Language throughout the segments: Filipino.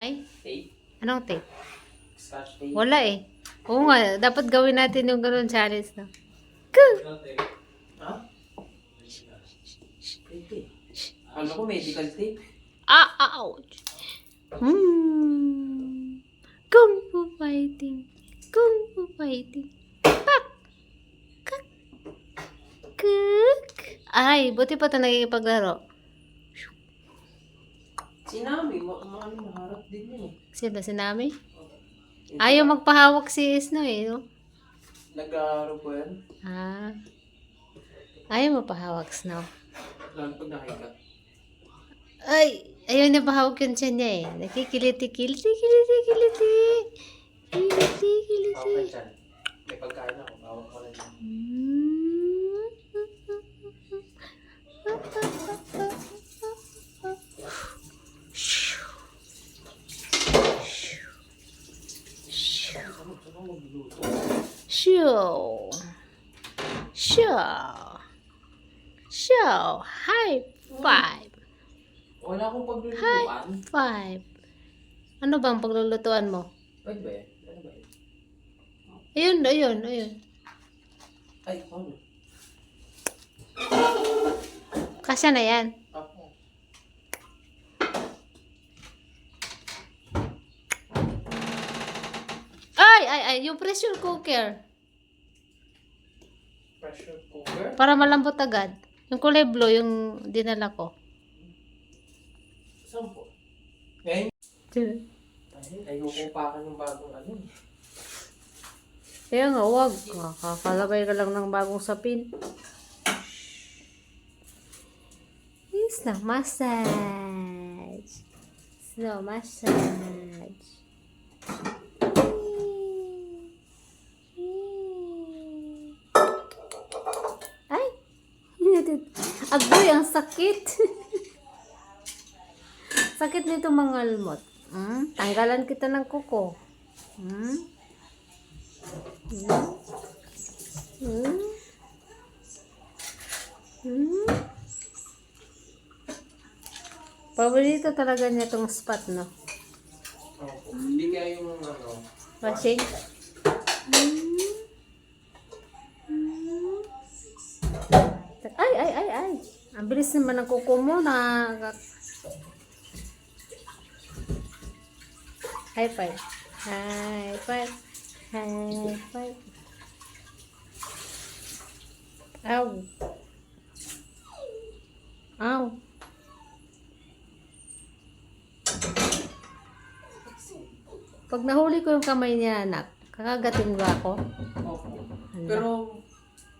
Ay, Tape? anong tape? Scotch tape? Wala eh. Oo nga, dapat gawin natin yung ganun challenge na. Ku! Ha? Tape eh. Akala ko medical tape. Ah, ah, ouch. Hmm. Kung fu fighting. Kung fu fighting. Pak! Kak! Kuk! Ay, buti pa ito nakikipaglaro. Sinami, ma ma maharap din yun eh. Sino, si Nami? Ayaw magpahawak si Snow eh, no? Nag-aaral ko yan. Ah. Ayaw magpahawak Snow. Lalo pag nakahiga. Ay, ayaw niya pahawak yung tiyan niya eh. Nakikiliti, kiliti, kiliti, kiliti. Kiliti, kiliti. Okay dyan. May pagkain ako. Bawak ko lang yan. Ano five. Ano bang paglulutuan mo? Pwede ba yan? Ano ba yan? Ayun, ayun, ayun. Ay, ano? Kasya na yan. Ako. Ay, ay, ay, yung pressure cooker. Pressure cooker? Para malambot agad. Yung kulay blue, yung dinala ko. Saan po? Ngayon? Ay, ayoko pa ka ng bagong ano. Kaya nga, wag. Kakalagay ka lang ng bagong sapin. Na, massage. Snow massage. Ay! Agoy, ang sakit. sakit nito mga almot. Hmm? Tanggalan kita ng kuko. Hmm? Hmm? Hmm? Hmm? Paborito talaga niya itong spot, no? Opo. Hindi kaya yung ano. Washing? Hmm? Ay, ay, ay, ay. Ang bilis naman ng kuko mo na... High five. High five. High five. Ow. Ow. Pag nahuli ko yung kamay niya, anak, kakagating ba ako? Opo. Pero,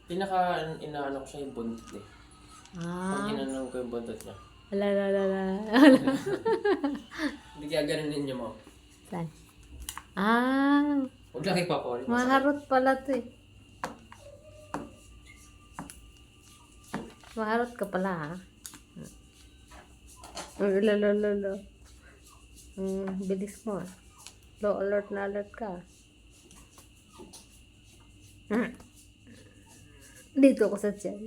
pinaka inaano ko siya yung buntot eh. Ah. Pag inanong ko yung buntot niya. Ala, ala, ala. Hindi kaya ganun niyo mo. Saan? Ah, Huwag lang ipapawal. maharot pala to eh. Maharot ka pala ha? Ay, la, la, la, la. Hmm, bilis mo ah. Low alert na alert ka. Hmm. Dito ako sa tiyan.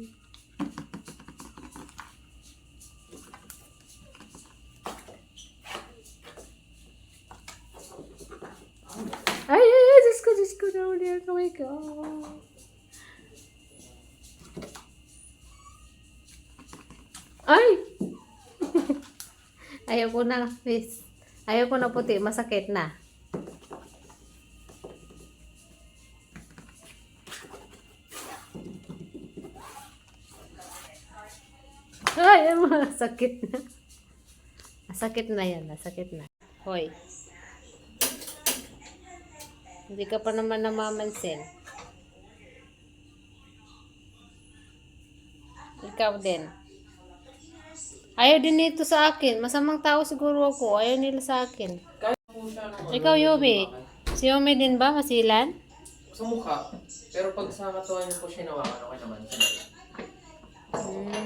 Ay, ay, ay, Diyos ko, Diyos ang kamay ko. Ay! Ayaw ko na, miss. Ayaw ko na puti, masakit na. Ay, masakit na. Masakit na yan, masakit na. Hoy. Hindi ka pa naman namamansin. Ikaw din. Ayaw din nito sa akin. Masamang tao siguro ako. Ayaw nila sa akin. Ikaw, lumakan. Si Yumi din ba? Masilan? Sa mukha. Pero pag sa niyo po siya nawakan, okay naman. Hmm.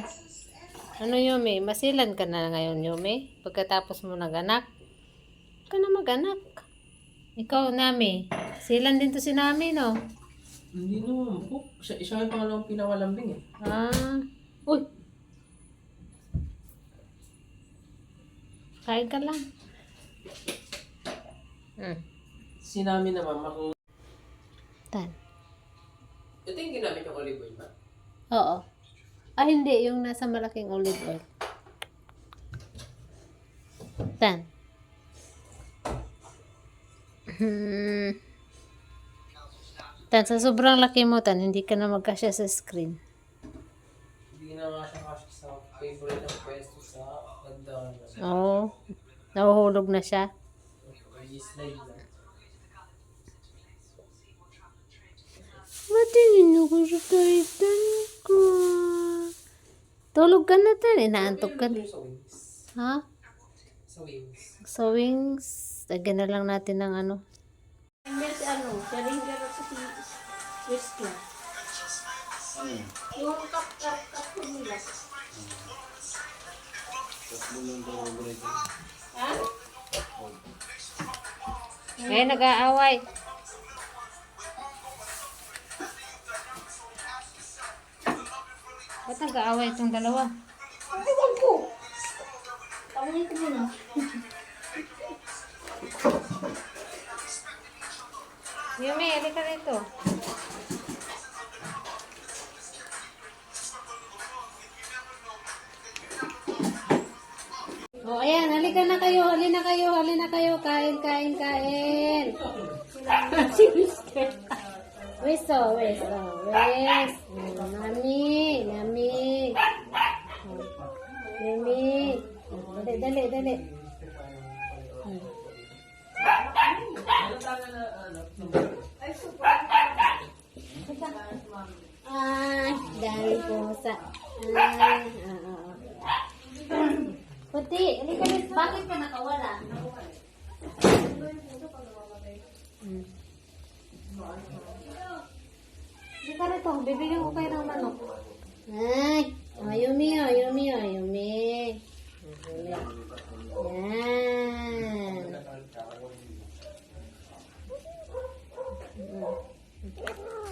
Ano Yumi? Masilan ka na ngayon, Yumi? Pagkatapos mo naganak? Ka na maganak. Ikaw, Nami. Silan din to si Nami, no? Hindi naman po. Siya, siya yung pangalawang pinakalambing eh. Ah. Uy. Kain ka lang. Mm. Si namin naman, maku... Tan. Ito yung ginamit yung olive oil ba? Oo. Ah, hindi. Yung nasa malaking olive oil. Tan. Hmm. Tan, sa sobrang laki mo, Tan, hindi ka na magkasya sa screen. Hindi na nga siya kasi sa favorite ng pwesto sa na. Oo. Nahuhulog na siya. Matingin ako sa kaitan ko. Tulog ka na, Tan. Inaantok ka. Ha? Sa wings. Sa wings, lagyan na lang natin ng ano. Yes, ano, ako si Whistler. Yung kap kap kap ko nila. Ha? Eh, nag-aaway. Ba't nag-aaway itong dalawa? Ewan ko. Tawagin ko muna. Yumi, halika rito. Oh, ayan, halika na kayo, halina kayo, halina kayo, kain, kain, kain. si Mister. Wiso, wiso, wis. Oh, Nami, nami. Oh, Nami. Oh, Dali, dali, dali. Hmm. Ay, dahil pusa. Ay, ah, ah, ah. Puti, halika dito. Bakit ka nakawala? Hmm. Halika rito, bibigyan ko kayo ng manok. Ay, oh, yumi, oh, yumi, oh, yumi. Yumi. Yan.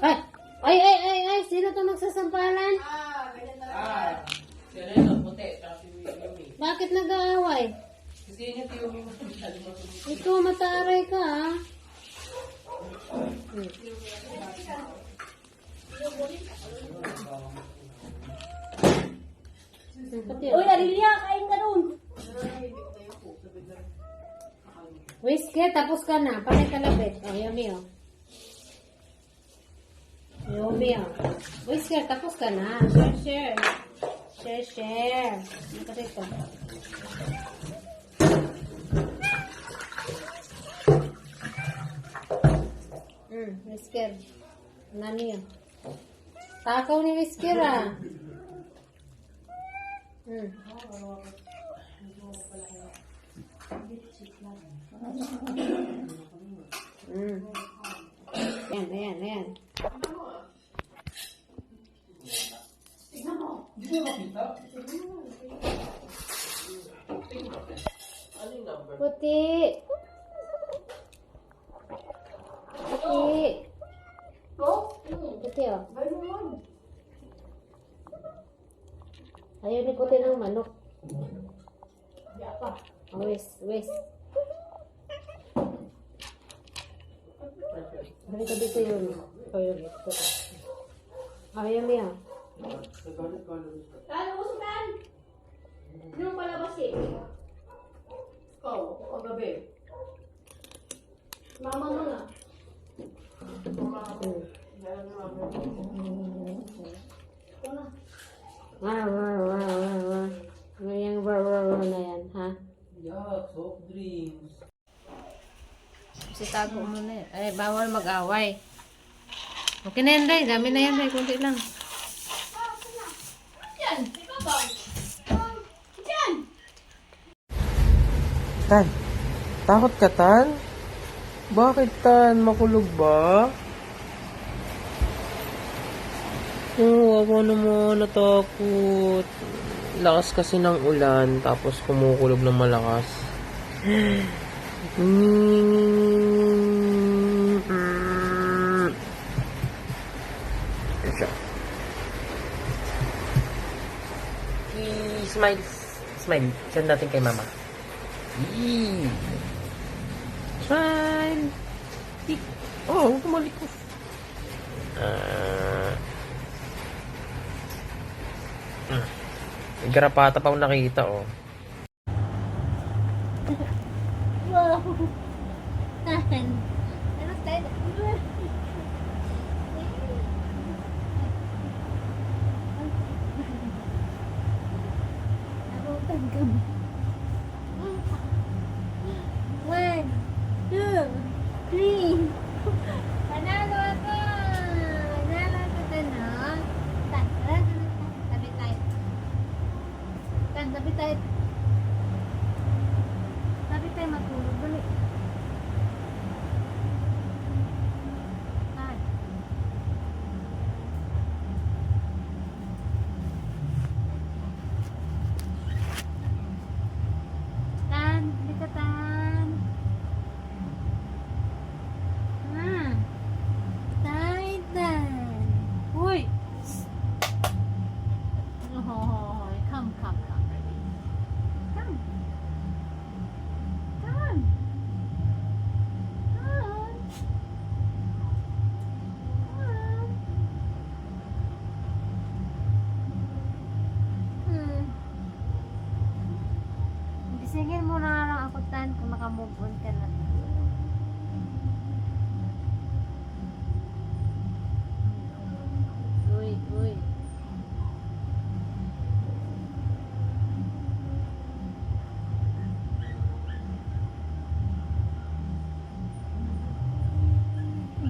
Ay, ay, ay, ay, ay, sino to magsasampalan? Ah! Si ano yun, puti. Si Yumi. Bakit nag-aaway? Ikaw mataaray ka, ha? Uy, Arilia, kain ka dun. Whisker, tapos ka na. Panay kalabit. Oh, yummy, oh. Yummy, oh. Whisker, tapos ka na. Share, share. Share, share. Ano ka dito? Whisker. Nani yun? Takaw ni Whisker, ah. Hmm. Mm. Ayan, ayan, ayan. Ano yung number? Puti. Puti. Go. Puti, oh. Bay mo yun. Ayaw ni puti ng manok. Oh, wis, wis. Balik ka dito yun. Ikaw yun. Ito. Ayaw niya. Ka. Kano mo sa kan? Sino mo palabas eh? Ikaw, kagabi. Mama mo na. Hmm. Ikaw na. Wow, wow, wow, wow, wow. Ano yung wow, wow, wow na yan, ha? Yuck, soft drinks. Si tago mo na yan. Ay, bawal mag-away. Okay na yan, Day. Dami na yan, Day. Kunti lang. Tan, takot ka, Tan? Bakit, Tan? Makulog ba? Oo, ako naman natakot. Lakas kasi ng ulan, tapos kumukulog ng malakas. Mm, Siya. Smile. Smile. Send natin kay mama. Yee. Smile. Oh, huwag kumalikos. Ah. Uh, may garapata pa akong nakita, oh. Wow. Tahan. Ano tayo? Ba? One, two, three. Panalo ako! Panalo ako din, no? Tara, tara. Tabi tayo. Tabi tayo. Tabi tayo matulog. Dali. Tan. Tan, hindi ka tan. Ah. Tay, tan. Uy! Oh, come, come, come, baby. Come. Come. Come. Come. Hmm. Gisingin mo na lang ako, Tan, kung nakamove on ka na. Uy, uy.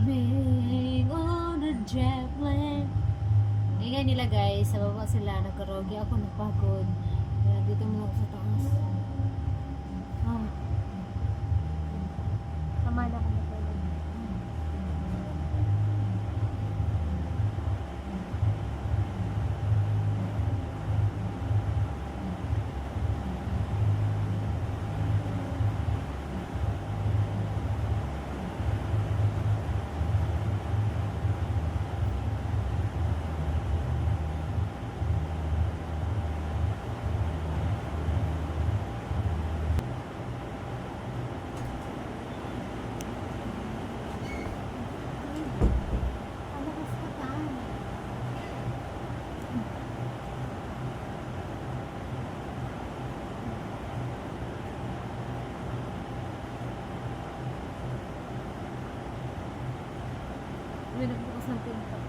Being on a jet plane. Ingay nila guys, sa baba sila nagkarogi ako nagpagod. Kaya dito muna ako sa taas. Ah. Tama na ako matulog. Palakas May nagbukas ng pinto.